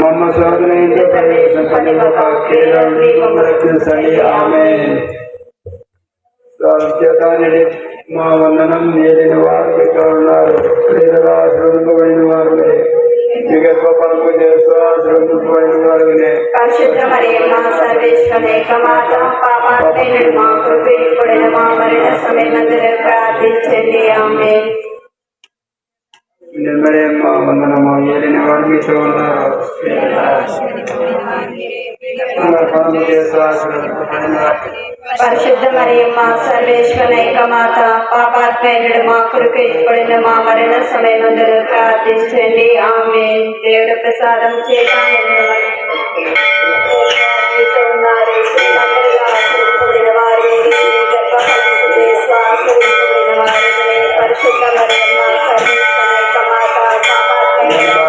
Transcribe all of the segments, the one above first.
మమ్మ శోధన ప్రవేశించండి ఆమె సత్యతానిడి మా వందనం ఏలిన వారు ఇక్కడ ఉన్నారు. పేదగా ఆశ్రమింపబడిన వారు మీ గొప్ప పనులు చేస్తూ ఆశ్రమింపబడిన వారునే పరిశుద్ధ మరియమ్మ సర్వేశ్వర ఏకమాత పాపాత్మైనడు మా కృప ఇప్పుడైన మా మరణ సమయమందులో ప్రార్థించండి ఆమె నిర్మలే వందనము ఏలిన మీతో ఉన్నారు మా పరిశుద్ధ మరియమ్మ సర్వేశ్వర ఏకమాత పాపాత్మైనడు మా కృప ఇప్పుడున్న మా మరణ సమయమందరూ ప్రార్థించండి. ఆమె దేవుడు ప్రసాదం చేశాను. పరిశుద్ధ మరియమ్మ আল্লাহ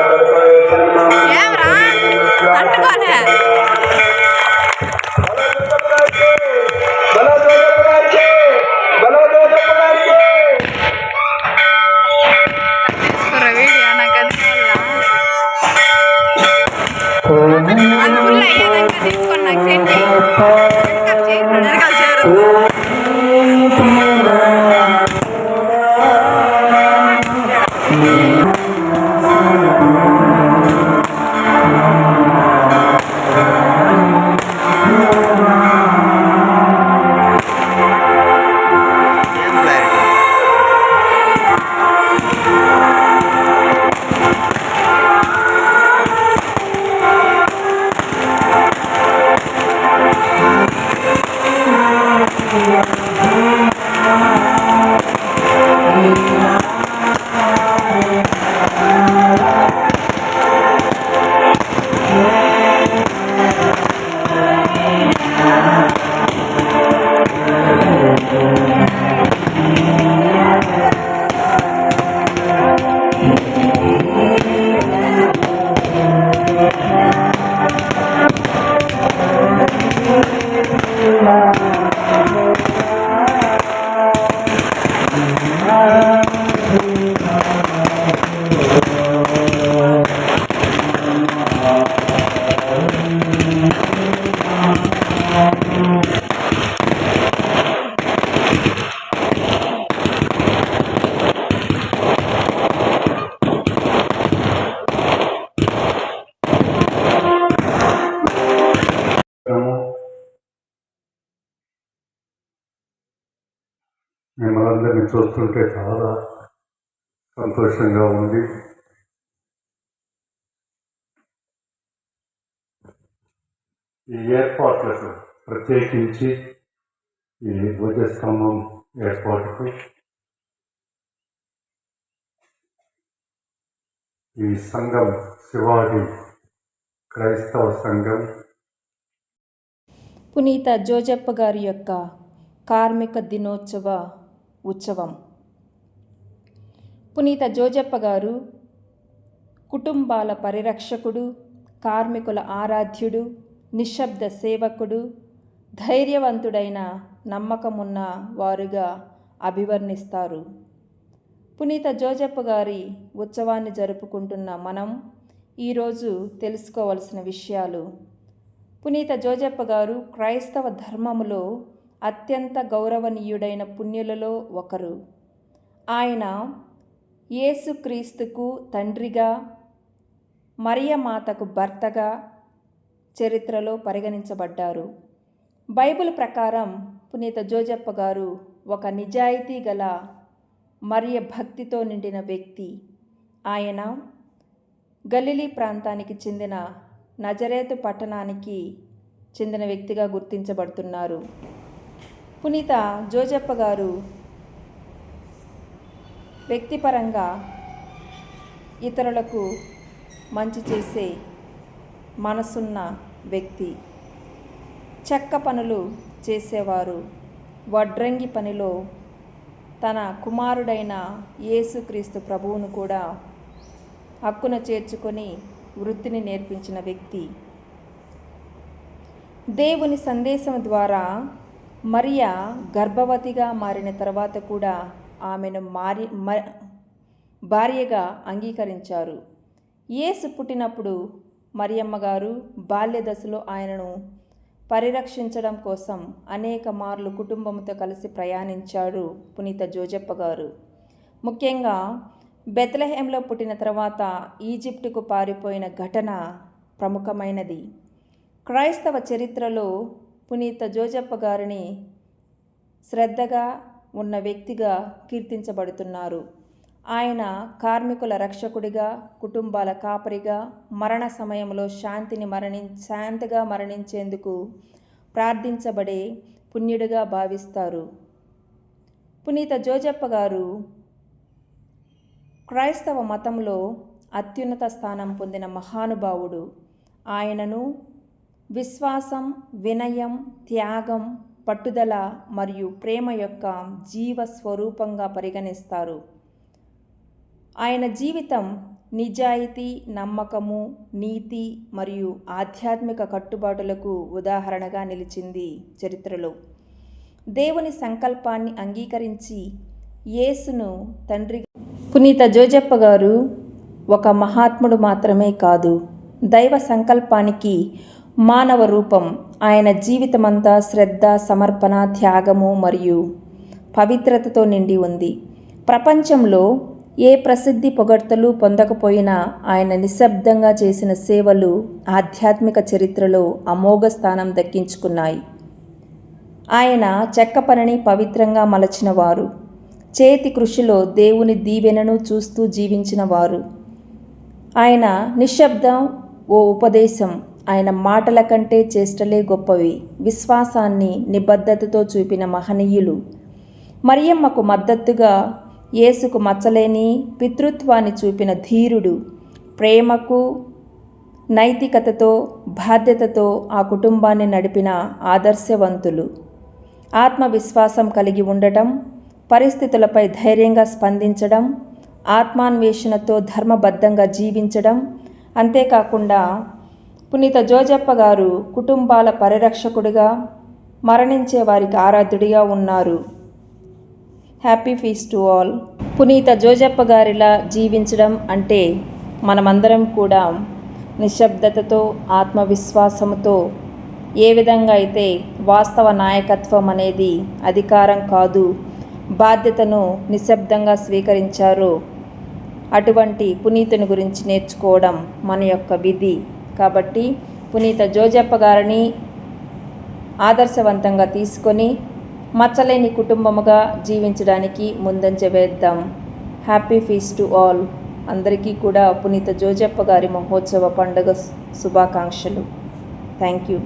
మిమ్మల్ని చూస్తుంటే చాలా సంతోషంగా ఉంది. ఈ ఏర్పాట్లకు ప్రత్యేకించి ఈ ధ్వజస్తంభం ఏర్పాటుకు ఈ సంఘం శివాడి క్రైస్తవ సంఘం పునీత జోజప్ప గారి యొక్క కార్మిక దినోత్సవ ఉత్సవం. పునీత జోజప్ప గారు కుటుంబాల పరిరక్షకుడు కార్మికుల ఆరాధ్యుడు నిశ్శబ్ద సేవకుడు ధైర్యవంతుడైన నమ్మకమున్న వారుగా అభివర్ణిస్తారు. పునీత జోజప్ప గారి ఉత్సవాన్ని జరుపుకుంటున్న మనం ఈరోజు తెలుసుకోవలసిన విషయాలు. పునీత జోజప్ప గారు క్రైస్తవ ధర్మములో అత్యంత గౌరవనీయుడైన పుణ్యులలో ఒకరు. ఆయన యేసుక్రీస్తుకు తండ్రిగా మరియమాతకు భర్తగా చరిత్రలో పరిగణించబడ్డారు. బైబిల్ ప్రకారం పునీత జోజప్ప గారు ఒక నిజాయితీ గల మరియ భక్తితో నిండిన వ్యక్తి. ఆయన గలిలీ ప్రాంతానికి చెందిన నజరేతు పట్టణానికి చెందిన వ్యక్తిగా గుర్తించబడుతున్నారు. పునీత జోజప్ప గారు వ్యక్తిపరంగా ఇతరులకు మంచి చేసే మనసున్న వ్యక్తి. చెక్క పనులు చేసేవారు. వడ్రంగి పనిలో తన కుమారుడైన యేసుక్రీస్తు ప్రభువును కూడా హక్కున చేర్చుకొని వృత్తిని నేర్పించిన వ్యక్తి. దేవుని సందేశం ద్వారా మరియా గర్భవతిగా మారిన తర్వాత కూడా ఆమెను మారి మ- భార్యగా అంగీకరించారు. యేసు పుట్టినప్పుడు మరియమ్మ గారు బాల్య దశలో ఆయనను పరిరక్షించడం కోసం అనేక మార్లు కుటుంబంతో కలిసి ప్రయాణించాడు పునీత జోజప్ప గారు. ముఖ్యంగా బెత్లహేంలో పుట్టిన తర్వాత ఈజిప్టుకు పారిపోయిన ఘటన ప్రముఖమైనది. క్రైస్తవ చరిత్రలో పునీత జోజప్ప గారిని శ్రద్ధగా ఉన్న వ్యక్తిగా కీర్తించబడుతున్నారు. ఆయన కార్మికుల రక్షకుడిగా కుటుంబాల కాపరిగా మరణ సమయంలో శాంతిని మరణి శాంతిగా మరణించేందుకు ప్రార్థించబడే పుణ్యుడిగా భావిస్తారు. పునీత జోజప్ప గారు క్రైస్తవ మతంలో అత్యున్నత స్థానం పొందిన మహానుభావుడు. ఆయనను విశ్వాసం వినయం త్యాగం పట్టుదల మరియు ప్రేమ యొక్క జీవ స్వరూపంగా పరిగణిస్తారు. ఆయన జీవితం నిజాయితీ నమ్మకము నీతి మరియు ఆధ్యాత్మిక కట్టుబాటులకు ఉదాహరణగా నిలిచింది చరిత్రలో. దేవుని సంకల్పాన్ని అంగీకరించి యేసును తండ్రి పునీత జోజప్ప గారు ఒక మహాత్ముడు మాత్రమే కాదు దైవ సంకల్పానికి మానవ రూపం ఆయన జీవితమంతా శ్రద్ధ సమర్పణ త్యాగము మరియు పవిత్రతతో నిండి ఉంది. ప్రపంచంలో ఏ ప్రసిద్ధి పొగడ్తలు పొందకపోయినా ఆయన నిశ్శబ్దంగా చేసిన సేవలు ఆధ్యాత్మిక చరిత్రలో అమోఘ స్థానం దక్కించుకున్నాయి. ఆయన చెక్క పనిని పవిత్రంగా మలచిన వారు చేతి కృషిలో దేవుని దీవెనను చూస్తూ జీవించిన వారు ఆయన నిశ్శబ్దం ఓ ఉపదేశం ఆయన మాటల కంటే చేష్టలే గొప్పవి. విశ్వాసాన్ని నిబద్ధతతో చూపిన మహనీయులు. మరియమ్మకు మద్దతుగా యేసుకు మచ్చలేని పితృత్వాన్ని చూపిన ధీరుడు. ప్రేమకు నైతికతతో బాధ్యతతో ఆ కుటుంబాన్ని నడిపిన ఆదర్శవంతులు. ఆత్మవిశ్వాసం కలిగి ఉండటం పరిస్థితులపై ధైర్యంగా స్పందించడం ఆత్మాన్వేషణతో ధర్మబద్ధంగా జీవించడం అంతేకాకుండా పునీత జోజప్ప గారు కుటుంబాల పరిరక్షకుడిగా మరణించే వారికి ఆరాధ్యుడిగా ఉన్నారు. Happy feast to all. పునీత జోజప్ప గారిలా జీవించడం అంటే మనమందరం కూడా నిశ్శబ్దతతో ఆత్మవిశ్వాసంతో ఏ విధంగా అయితే వాస్తవ నాయకత్వం అనేది అధికారం కాదు బాధ్యతను నిశ్శబ్దంగా స్వీకరించారో అటువంటి పునీతుని గురించి నేర్చుకోవడం మన యొక్క విధి. కాబట్టి పునీత జోజప్ప గారిని ఆదర్శవంతంగా తీసుకొని మచ్చలేని కుటుంబముగా జీవించడానికి ముందంజ వేద్దాం. Happy feast to all. అందరికీ కూడా పునీత జోజప్ప గారి మహోత్సవ పండుగ శుభాకాంక్షలు. Thank you.